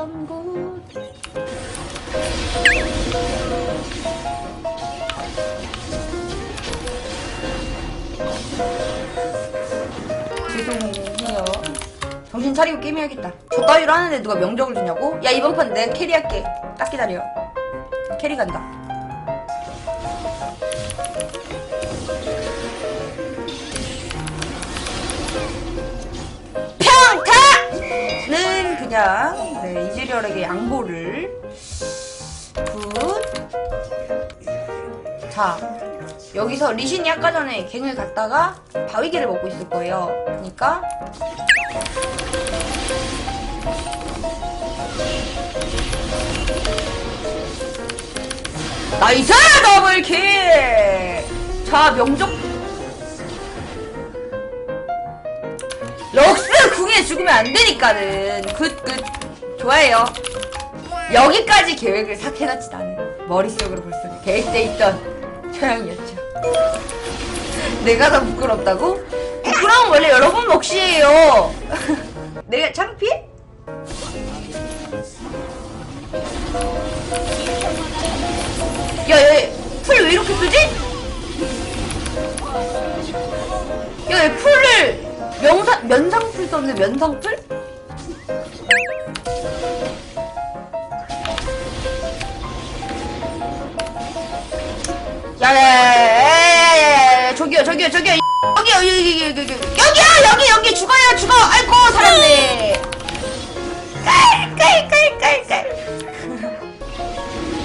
있던 곳. 죄송해요. 정신 차리고 게임해야겠다. 저 따위로 하는데 누가 명적을 주냐고? 야 이번 판 내가 캐리할게. 딱 기다려. 캐리 간다 그냥 네, 이즈리얼에게 양보를. 굿 자 여기서 리신이 아까 전에 갱을 갔다가 바위개를 먹고 있을 거예요. 그러니까. 나이스! 더블킬! 자 명적. 럭스 궁에 죽으면 안 되니까는 굿굿 좋아해요 여기까지 계획을 싹 해놨지 나는 머릿속으로 벌써 계획돼 있던 처형이었죠 내가 더 부끄럽다고? 부끄러운 원래 여러분 몫이에요 내가 창피해? 야, 야, 풀왜 이렇게 쓰지? 야, 얘 풀을 명상, 면상풀 썼네, 면상풀? 야, 야, 야, 야, 야, 야, 저기요, 저기요, 저기요, 여기요, 여기, 여기, 여기, 여기, 여기, 여기, 죽어요, 죽어! 아이고, 살았네! 깔, 깔, 깔, 깔, 깔.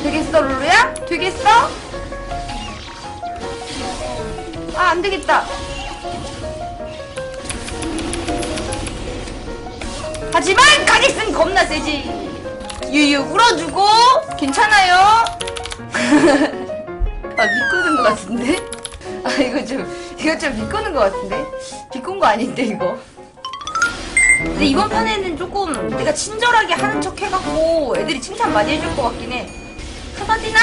되겠어, 룰루야? 되겠어? 아, 안 되겠다. 하지만 가직은 겁나 세지. 유유 울어주고 괜찮아요. 아 비꼬는 것 같은데? 아 이거 좀 이거 좀 비꼬는 것 같은데? 비꼰 거 아닌데 이거? 근데 이번 판에는 조금 내가 친절하게 하는 척 해갖고 애들이 칭찬 많이 해줄 것 같긴 해. 카사디나!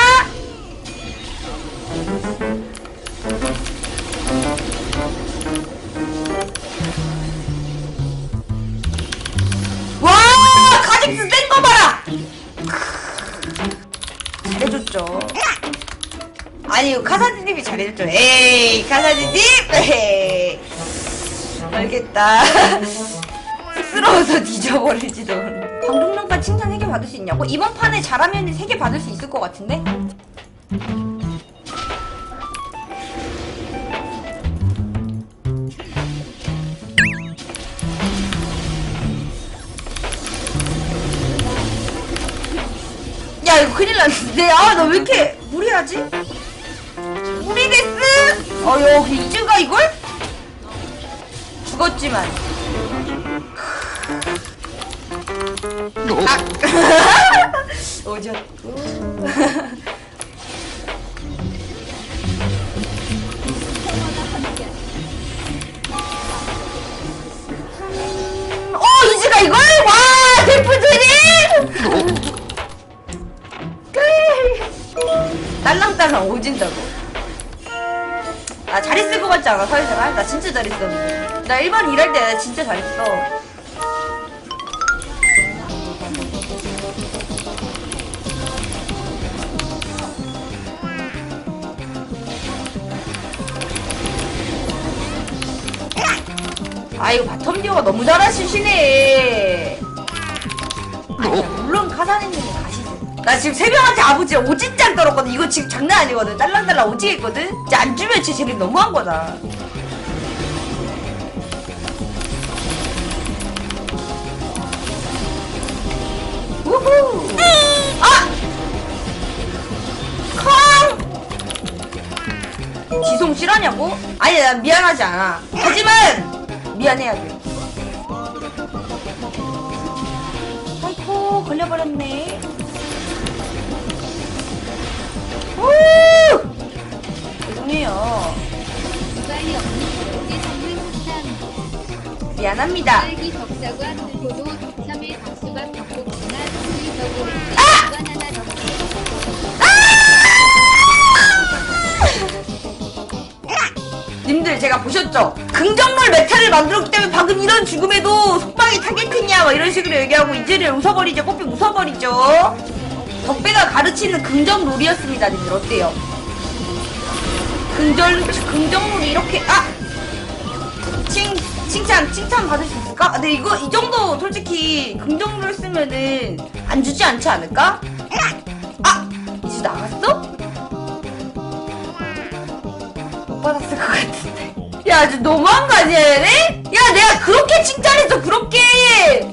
잘해줬죠. 아니, 카사디님이 잘해줬죠. 에이, 카사디님! 에이. 알겠다. 쑥스러워서 뒤져버릴지도. 방송론과 칭찬 3개 받을 수 있냐고? 이번 판에 잘하면 3개 받을 수 있을 것 같은데? 이거 큰일 났는데. 아, 너왜 이렇게 무리하지? 무리데스! 어, 여기 이즈가 이걸? 죽었지만. 아! 오졌고. 어, 이즈가 이걸? 와, 데프트님! 딸랑딸랑 오진다고. 아, 잘했을 것 같지 않아, 사회생활? 나 진짜 잘했어. 나 일반 일할 때나 진짜 잘했어. 아, 이거 바텀 듀오가 너무 잘하시시네. 나 지금 세 명한테 아버지 오진장 떨었거든. 이거 지금 장난 아니거든. 딸랑딸랑 오지겠거든. 진짜 안 주면 진짜 쟤네 너무한 거다. 우후. 아! 康! 지송 실하냐고? 아니, 난 미안하지 않아. 하지만, 미안해야 돼. 아이고 걸려버렸네 딸기 덕사과 덕삼의 수의적으로 아! 님들 제가 보셨죠? 긍정롤 메타를 만들었기 때문에 방금 이런 죽음에도 속박이 타겟했냐 막 이런 식으로 얘기하고 이제를 웃어버리죠 뽀삐 웃어버리죠 덕배가 가르치는 긍정롤이었습니다 님들 어때요? 긍정, 긍정롤이 이렇게 아! 칭, 칭찬, 칭찬 받을 수 있을까? 아, 근데 이거, 이 정도 솔직히 긍정롤 쓰면은 안 주지 않지 않을까? 아! 이제 나갔어? 못 받았을 것 같은데. 야, 저 너무한 거 아니야, 얘네? 야, 내가 그렇게 칭찬했어, 그렇게!